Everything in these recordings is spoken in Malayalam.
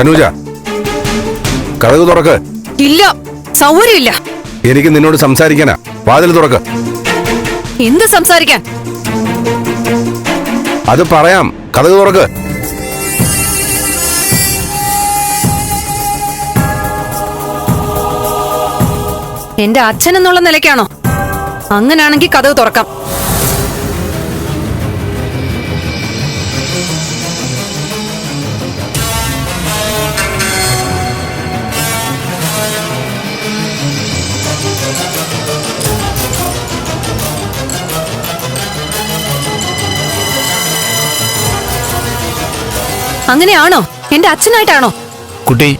തനൂജ കഥക് തുറക്ക്. ഇല്ല സൗകര്യമില്ല. എനിക്ക് നിന്നോട് സംസാരിക്കാനാ. വാതിൽ തുറക്ക്. എന്ത് സംസാരിക്കാൻ? അത് പറയാം. കഥക് തുറക്ക്. എന്റെ അച്ഛൻ എന്നുള്ള നിലയ്ക്കാണോ? അങ്ങനാണെങ്കിൽ കഥ തുറക്കാം. അങ്ങനെയാണോ? എന്റെ അച്ഛനായിട്ടാണോ? കുട്ടി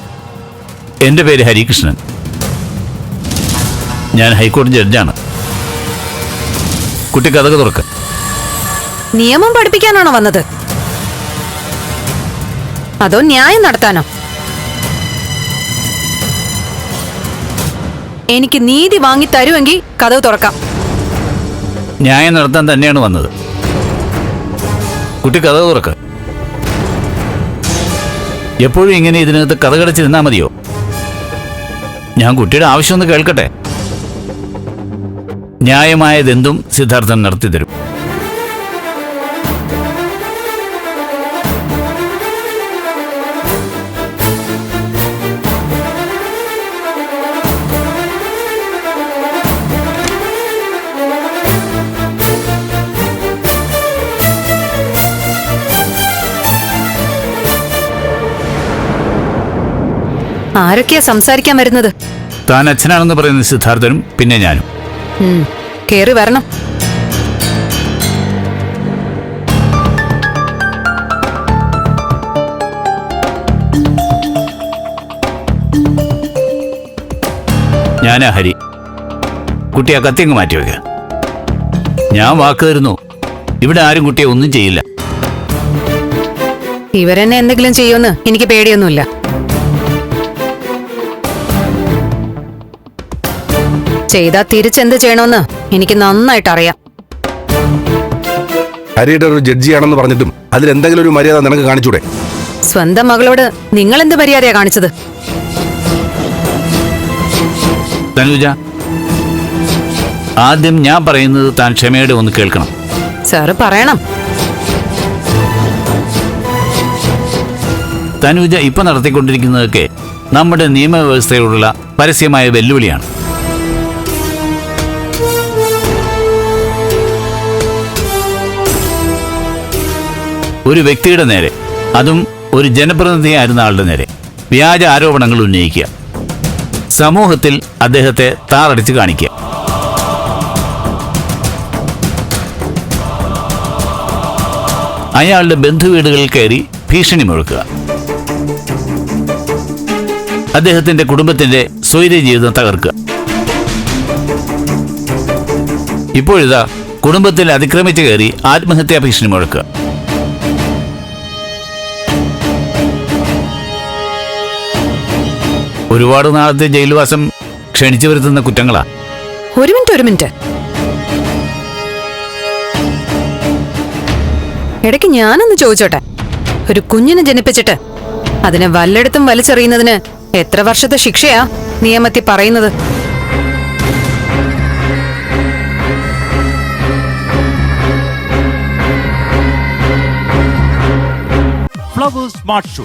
എന്റെ പേര് ഹരികൃഷ്ണൻ. ഞാൻ ഹൈക്കോടതി ജഡ്ജാണ്. കുട്ടി കഥക തുറക്ക്. നിയമം പഠിപ്പിക്കാനാണോ വന്നത്? അതോ ന്യായം നടത്താനോ? എനിക്ക് നീതി വാങ്ങി തരുമെങ്കിൽ കഥവ് തുറക്കാം. ന്യായം നടത്താൻ തന്നെയാണ് വന്നത്. കുട്ടി കഥ തുറക്ക്. എപ്പോഴും ഇങ്ങനെ ഇതിനകത്ത് കഥ നിന്നാ മതിയോ? ഞാൻ കുട്ടിയുടെ ആവശ്യമൊന്ന് കേൾക്കട്ടെ. ന്യായമായതെന്തും സിദ്ധാർത്ഥൻ നടത്തി ആരൊക്കെയാ സംസാരിക്കാൻ വരുന്നത്? താൻ അച്ഛനാണെന്ന് പറയുന്ന സിദ്ധാർത്ഥനും പിന്നെ ഞാനും. കേറി വരണം. ഞാനാ ഹരി. കുട്ടി ആ കത്തിയങ്ങ് മാറ്റി വെക്ക. ഞാൻ വാക്ക് തരുന്നു. ഇവിടെ ആരും കുട്ടിയെ ഒന്നും ചെയ്യില്ല. ഇവരെന്നെ എന്തെങ്കിലും ചെയ്യുമെന്ന് എനിക്ക് പേടിയൊന്നുമില്ല. ചെയ്താ തിരിച്ചെന്ത് ചെയ്യണമെന്ന് എനിക്ക് നന്നായിട്ട് അറിയാം ഹരിയുടെ ഒരു ജഡ്ജിയാണെന്ന് പറഞ്ഞിട്ടും അതിൽ എന്തെങ്കിലും ഒരു മര്യാദ നിനക്ക് കാണിച്ചൂടെ? സ്വന്തം മകളോട് നിങ്ങൾ എന്ത് മര്യാദയാ കാണിച്ചത്? തനുജ ആദ്യം ഞാൻ പറയുന്നത് താൻ ക്ഷമയോടെ ഒന്ന് കേൾക്കണം. സാറ് പറയണം. തനുജ ഇപ്പൊ നടത്തിക്കൊണ്ടിരിക്കുന്നതൊക്കെ നമ്മുടെ നിയമവ്യവസ്ഥയോടുള്ള പരസ്യമായ വെല്ലുവിളിയാണ്. ഒരു വ്യക്തിയുടെ നേരെ അതും ഒരു ജനപ്രതിനിധിയായിരുന്ന ആളുടെ നേരെ. വ്യാജ ആരോപണങ്ങൾ ഉന്നയിക്കുക. സമൂഹത്തിൽ അദ്ദേഹത്തെ താറടിച്ച് കാണിക്കുക. അയാളുടെ ബന്ധുവീടുകളിൽ കയറി ഭീഷണി മുഴക്കുക. അദ്ദേഹത്തിന്റെ കുടുംബത്തിന്റെ സ്വൈര്യ ജീവിതം തകർക്കുക. ഇപ്പോഴിതാ കുടുംബത്തിൽ അതിക്രമിച്ചു കയറി ആത്മഹത്യാ ഭീഷണി മുഴക്കുക. ഒരുപാട് നാളത്തെ ജയിൽവാസം ക്ഷണിച്ചു വരുത്തുന്ന കുറ്റങ്ങളാ. ഒരു മിനിറ്റ് ഒരു മിനിറ്റ്. ഇടയ്ക്ക് ഞാനൊന്ന് ചോദിച്ചോട്ടെ? ഒരു കുഞ്ഞിനെ ജനിപ്പിച്ചിട്ട് അതിനെ വല്ലയിടത്തും വലിച്ചെറിയുന്നതിന് എത്ര വർഷത്തെ ശിക്ഷയാ നിയമത്തിൽ പറയുന്നത്? Flowers smart show.